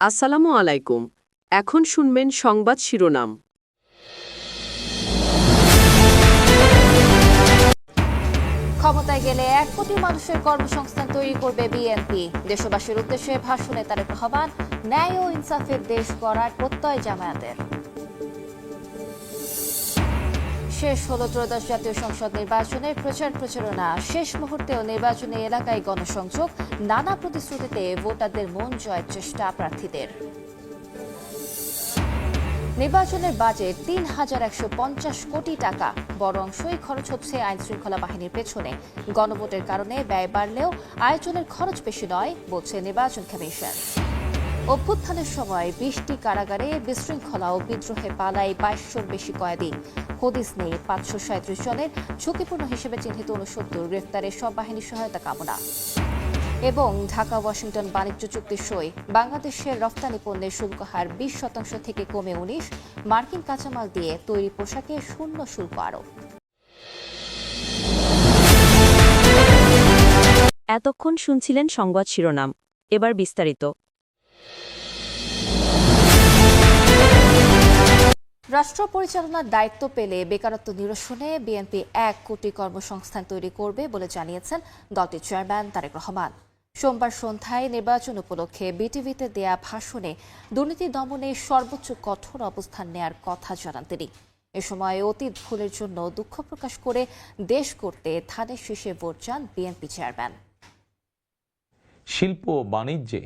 আসসালামু আলাইকুম। এখন শুনবেন সংবাদ শিরোনাম। ক্ষমতায় গেলে এক কোটি মানুষের কর্মসংস্থান তৈরি করবে বিএনপি। দেশবাসীর উদ্দেশ্যে ভাষণে তারেক রহমান, ন্যায় ও ইনসাফের দেশ গড়ার প্রত্যয় জামায়াতের। শেষ হলো ত্রয়োদশ জাতীয় সংসদ নির্বাচনের প্রচার প্রচারণা। শেষ মুহূর্তেও নির্বাচনী এলাকায় গণসংযোগ, নানা প্রতিশ্রুতিতে ভোটারদের মন জয়ের চেষ্টা প্রার্থীদের। নির্বাচনের বাজেট তিন হাজার একশো পঞ্চাশ কোটি টাকা, বড় অংশই খরচ হচ্ছে আইন শৃঙ্খলা বাহিনীর পেছনে। গণভোটের কারণে ব্যয় বাড়লেও আয়োজনের খরচ বেশি নয়, বলছে নির্বাচন কমিশন। অভ্যুত্থানের সময় বিশটি কারাগারে বিশৃঙ্খলা ও বিদ্রোহে পালায় বাইশশোর বেশি কয়েদি। হদিস নেই পাঁচশো সাঁত্রিশ জনের ঝুঁকিপূর্ণ হিসেবে চিহ্নিত উনসত্তর গ্রেফতারে সব বাহিনীর সহায়তা কামনা। এবং ঢাকা ওয়াশিংটন বাণিজ্য চুক্তি সই, বাংলাদেশের রপ্তানি পণ্যের শুল্ক হার বিশ শতাংশ থেকে কমে উনিশ, মার্কিন কাঁচামাল দিয়ে তৈরি পোশাকে শূন্য শুল্ক আরোপ। এতক্ষণ শুনছিলেন সংবাদ শিরোনাম, এবার বিস্তারিত। রাষ্ট্র পরিচালনার দায়িত্ব পেলে বেকারত্ব নিরসনে বিএনপি এক কোটি কর্মসংস্থান তৈরি করবে বলে জানিয়েছেন দলটির চেয়ারম্যান তারেক রহমান। সোমবার সন্ধ্যায় নির্বাচন উপলক্ষে বিটিভিতে দেয়া ভাষণে দুর্নীতি দমনে সর্বোচ্চ কঠোর অবস্থান নেয়ার কথা জানান তিনি। এ সময় অতীত ভুলের জন্য দুঃখ প্রকাশ করে দেশ করতে ধানের শীষে ভোট চান বিএনপি চেয়ারম্যান। শিল্প ও বাণিজ্যে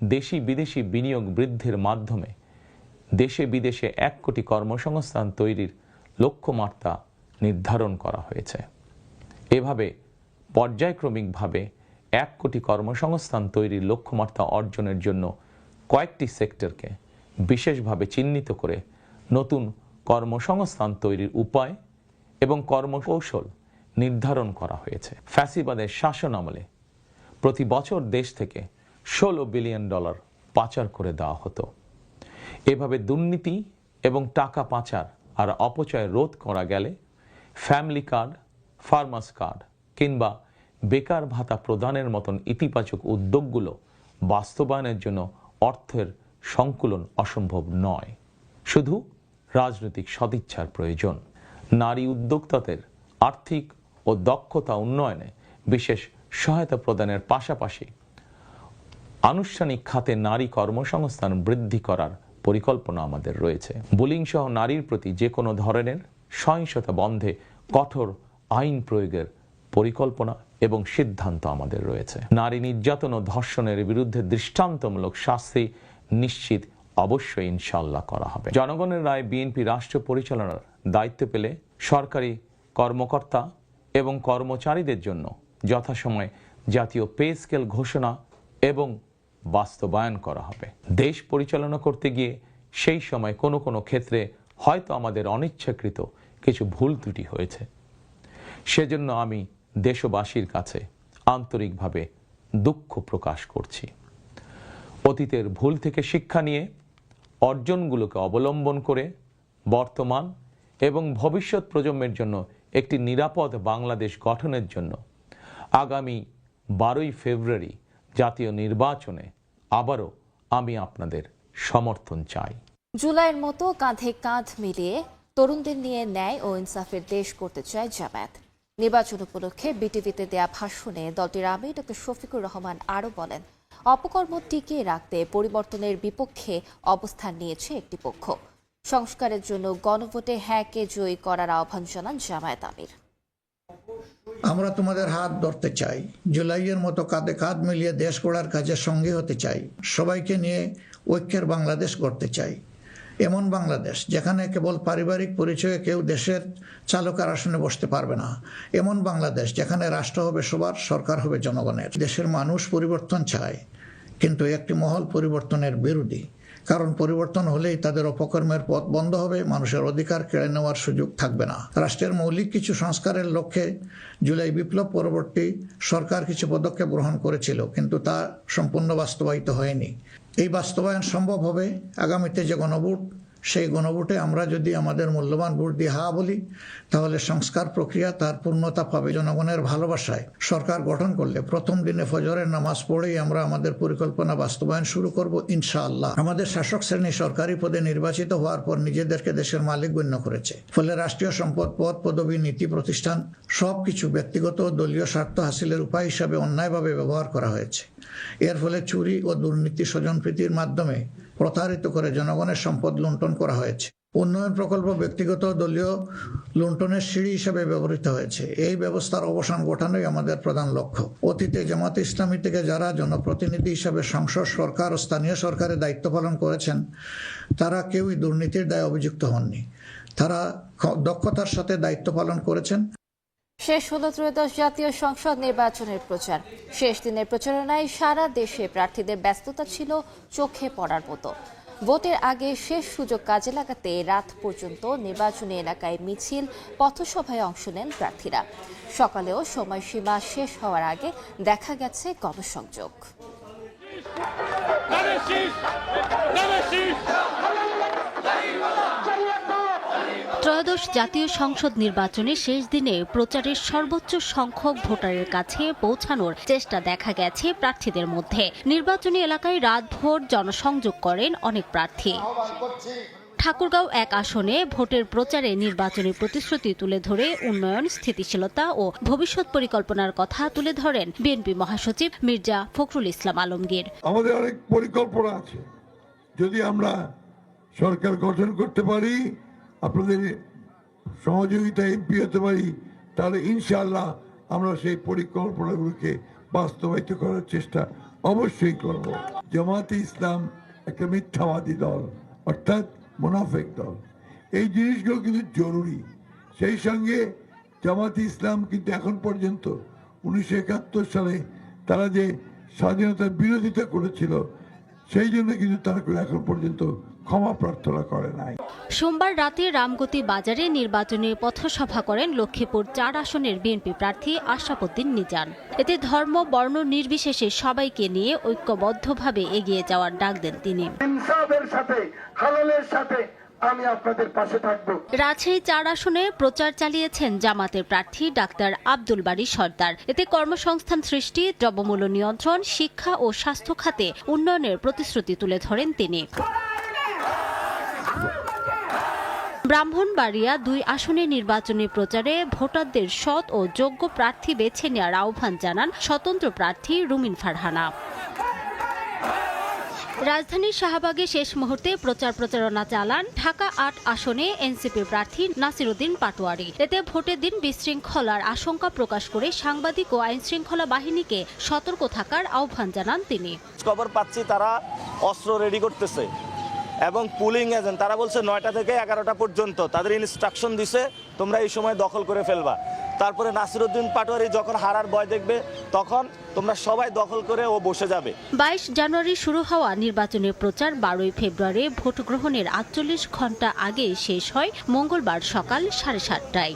দেশি বিদেশি বিনিয়োগ বৃদ্ধির মাধ্যমে দেশে বিদেশে এক কোটি কর্মসংস্থান তৈরির লক্ষ্যমাত্রা নির্ধারণ করা হয়েছে। এভাবে পর্যায়ক্রমিকভাবে এক কোটি কর্মসংস্থান তৈরির লক্ষ্যমাত্রা অর্জনের জন্য কয়েকটি সেক্টরকে বিশেষভাবে চিহ্নিত করে নতুন কর্মসংস্থান তৈরির উপায় এবং কর্মকৌশল নির্ধারণ করা হয়েছে। ফ্যাসিবাদের শাসন আমলে প্রতি বছর দেশ থেকে ষোলো বিলিয়ন ডলার পাচার করে দেওয়া হতো। এভাবে দুর্নীতি এবং টাকা পাচার আর অপচয় রোধ করা গেলে ফ্যামিলি কার্ড ফার্মাস কার্ড কিংবা বেকার ভাতা প্রদানের মতন ইতিবাচক উদ্যোগগুলো বাস্তবায়নের জন্য অর্থের সংকুলন অসম্ভব নয়। শুধু রাজনৈতিক সদিচ্ছার প্রয়োজন। নারী উদ্যোক্তাদের আর্থিক ও দক্ষতা উন্নয়নে বিশেষ সহায়তা প্রদানের পাশাপাশি আনুষ্ঠানিক খাতে নারী কর্মসংস্থান বৃদ্ধি করার পরিকল্পনা আমাদের রয়েছে। বুলিং সহ নারীর প্রতি যে কোনো ধরনের সহিংসতা বন্ধে কঠোর আইন প্রয়োগের পরিকল্পনা এবং সিদ্ধান্ত আমাদের রয়েছে। নারী নির্যাতন ও ধর্ষণের বিরুদ্ধে দৃষ্টান্তমূলক শাস্তি নিশ্চিত অবশ্যই ইনশাল্লাহ করা হবে। জনগণের রায় বিএনপি রাষ্ট্র পরিচালনার দায়িত্ব পেলে সরকারি কর্মকর্তা এবং কর্মচারীদের জন্য যথাসময়ে জাতীয় পে স্কেল ঘোষণা এবং বাস্তবায়ন করা হবে। দেশ পরিচালনা করতে গিয়ে সেই সময় কোনো কোনো ক্ষেত্রে হয়তো আমাদের অনিচ্ছাকৃত কিছু ভুল ত্রুটি হয়েছে। সেজন্য আমি দেশবাসীর কাছে আন্তরিকভাবে দুঃখ প্রকাশ করছি। অতীতের ভুল থেকে শিক্ষা নিয়ে অর্জনগুলোকে অবলম্বন করে বর্তমান এবং ভবিষ্যৎ প্রজন্মের জন্য একটি নিরাপদ বাংলাদেশ গঠনের জন্য আগামী বারোই ফেব্রুয়ারি জাতীয় নির্বাচনে আবারও আমি আপনাদের সমর্থন চাই। জুলাইয়ের মতো কাঁধে কাঁধ মিলিয়ে তরুণদের নিয়ে ন্যায় ও ইনসাফের দেশ করতে চায় জামায়াত। নির্বাচন উপলক্ষে বিটিভিতে দেয়া ভাষণে দলটির আমি ডক্টর শফিকুর রহমান আরও বলেন, অপকর্ম টিকিয়ে রাখতে পরিবর্তনের বিপক্ষে অবস্থান নিয়েছে একটি পক্ষ। সংস্কারের জন্য গণভোটে হ্যাঁকে জয়ী করার আহ্বান জানান জামায়াত আমির। আমরা তোমাদের হাত ধরতে চাই। জুলাইয়ের মতো কাঁধে কাঁধ মিলিয়ে দেশ গড়ার কাজে সঙ্গী হতে চাই। সবাইকে নিয়ে ঐক্যের বাংলাদেশ গড়তে চাই। এমন বাংলাদেশ যেখানে কেবল পারিবারিক পরিচয়ে কেউ দেশের চালকার আসনে বসতে পারবে না। এমন বাংলাদেশ যেখানে রাষ্ট্র হবে সবার, সরকার হবে জনগণের। দেশের মানুষ পরিবর্তন চায়, কিন্তু একটি মহল পরিবর্তনের বিরোধী। কারণ পরিবর্তন হলেই তাদের অপকর্মের পথ বন্ধ হবে, মানুষের অধিকার কেড়ে নেওয়ার সুযোগ থাকবে না। রাষ্ট্রের মৌলিক কিছু সংস্কারের লক্ষ্যে জুলাই বিপ্লব পরবর্তী সরকার কিছু পদক্ষেপ গ্রহণ করেছিল, কিন্তু তা সম্পূর্ণ বাস্তবায়িত হয়নি। এই বাস্তবায়ন সম্ভব হবে আগামীতে যে গণভোট সেই গণভোটে আমরা যদি আমাদের মূল্যবান ভোট দিয়ে হা বলি, তাহলে সংস্কার প্রক্রিয়া তার পূর্ণতা পাবে জনগণের ভালোবাসায়। সরকার গঠন করলে প্রথম দিনে ফজরের নামাজ পড়েই আমরা আমাদের পরিকল্পনা বাস্তবায়ন শুরু করব ইনশাআল্লাহ। আমাদের শাসক শ্রেণি সরকারি পদে নির্বাচিত হওয়ার পর নিজেদেরকে দেশের মালিক গণ্য করেছে। ফলে রাষ্ট্রীয় সম্পদ, পদ, পদবী, নীতি, প্রতিষ্ঠান সব কিছু ব্যক্তিগত দলীয় স্বার্থ হাসিলের উপায় হিসাবে অন্যায়ভাবে ব্যবহার করা হয়েছে। এর ফলে চুরি ও দুর্নীতি স্বজনপ্রীতির মাধ্যমে প্রতারিত করে জনগণের সম্পদ লুণ্ঠন করা হয়েছে। উন্নয়ন প্রকল্প ব্যক্তিগত দলীয় লুণ্ঠনের সিঁড়ি হিসেবে ব্যবহৃত হয়েছে। এই ব্যবস্থার অবসান ঘটানোই আমাদের প্রধান লক্ষ্য। অতীতে জামাত ইসলামী থেকে যারা জনপ্রতিনিধি হিসাবে সংসদ সরকার ও স্থানীয় সরকারের দায়িত্ব পালন করেছেন, তারা কেউই দুর্নীতির দায়ে অভিযুক্ত হননি। তারা দক্ষতার সাথে দায়িত্ব পালন করেছেন। শেষ হলো ত্রয়োদশ জাতীয় সংসদ নির্বাচনের প্রচার। শেষ দিনের প্রচারণায় সারা দেশে প্রার্থীদের ব্যস্ততা ছিল, চোখে পড়ার মতো। ভোটের আগে শেষ সুযোগ কাজে লাগাতে রাত পর্যন্ত নির্বাচনী এলাকায় মিছিল, পথসভায় অংশ নেন প্রার্থীরা। সকালেও সময়সীমা শেষ হওয়ার আগে দেখা গেছে গণসংযোগ ত্রয়োদশ জাতীয় সংসদ নির্বাচনের শেষ দিনে প্রচারের সর্বোচ্চ সংখ্যক ভোটারের কাছে পৌঁছানোর চেষ্টা দেখা গেছে প্রার্থীদের মধ্যে। নির্বাচনী এলাকায় রাতভর জনসংযোগ করেন অনেক প্রার্থী। ঠাকুরগাঁও এক আসনে ভোটের প্রচারে নির্বাচনী প্রতিশ্রুতি তুলে ধরে উন্নয়ন, স্থিতিশীলতা ও ভবিষ্যৎ পরিকল্পনার কথা তুলে ধরেন বিএনপি মহাসচিব মির্জা ফখরুল ইসলাম আলমগীর। আমাদের অনেক পরিকল্পনা আছে। যদি আমরা সরকার গঠন করতে পারি, আপনাদের সহযোগিতা এমপি হতে পারি, তাহলে ইনশাল্লাহ আমরা সেই পরিকল্পনাগুলোকে বাস্তবায়িত করার চেষ্টা অবশ্যই করব। জামাতে ইসলাম একটা মিথ্যাবাদী দল, অর্থাৎ মুনাফেক দল। এই জিনিসগুলো কিন্তু জরুরি। সেই সঙ্গে জামাতে ইসলাম কিন্তু এখন পর্যন্ত উনিশশো একাত্তর সালে তারা যে স্বাধীনতার বিরোধিতা করেছিল, সেই জন্য কিন্তু তারা এখন পর্যন্ত ক্ষমা প্রার্থনা করে নাই। সোমবার রাতে রামগতি বাজারে নির্বাচনী পথসভা করেন লক্ষ্মীপুর চার আসনের বিএনপি প্রার্থী আশরাফুদ্দিন নিজান এতে ধর্ম বর্ণ নির্বিশেষে সবাইকে নিয়ে ঐক্যবদ্ধভাবে এগিয়ে যাওয়ার ডাক দেন তিনি। ইনসাফের সাথে হালালের সাথে আমি আপনাদের পাশে থাকব। রাজশাহী চার আসনে প্রচার চালিয়েছেন জামাতের প্রার্থী ডাক্তার আব্দুল বারী সর্দার। এতে কর্মসংস্থান সৃষ্টি দ্রব্যমূল্য নিয়ন্ত্রণ শিক্ষা ও স্বাস্থ্য খাতে উন্নয়নের প্রতিশ্রুতি তুলে ধরেন তিনি। ব্রাহ্মণবাড়িয়া দুই আসনে নির্বাচনী প্রচারে ভোটারদের সৎ ও যোগ্য প্রার্থী বেছে নেওয়ার আহ্বান জানান স্বতন্ত্র প্রার্থী রুমিন ফারহানা। রাজধানীর শাহবাগে শেষ মুহূর্তে প্রচার প্রচারণা চালান ঢাকা আট আসনে এনসিপি প্রার্থী নাসিরুদ্দিন পাটোয়ারি। এতে ভোটের দিন বিশৃঙ্খলার আশঙ্কা প্রকাশ করে সাংবাদিক ও আইন শৃঙ্খলা বাহিনীকে সতর্ক থাকার আহ্বান জানান তিনি। খবর পাচ্ছি তারা অস্ত্র রেডি করতেছে। এবং পুলিং এজেন্ট, তারা বলছে নয়টা থেকে এগারোটা পর্যন্ত। তাদের ইনস্ট্রাকশন দিছে, তোমরা এই সময় দখল করে ফেলবা। তারপরে নাসিরুদ্দিন পাটোয়ারি যখন হারার ভয় দেখবে, তখন তোমরা সবাই দখল করে ও বসে যাবে। বাইশ জানুয়ারি শুরু হওয়া নির্বাচনী প্রচার বারোই ফেব্রুয়ারি ভোট গ্রহণের আটচল্লিশ ঘণ্টা আগে শেষ হয় মঙ্গলবার সকাল সাড়ে সাতটায়।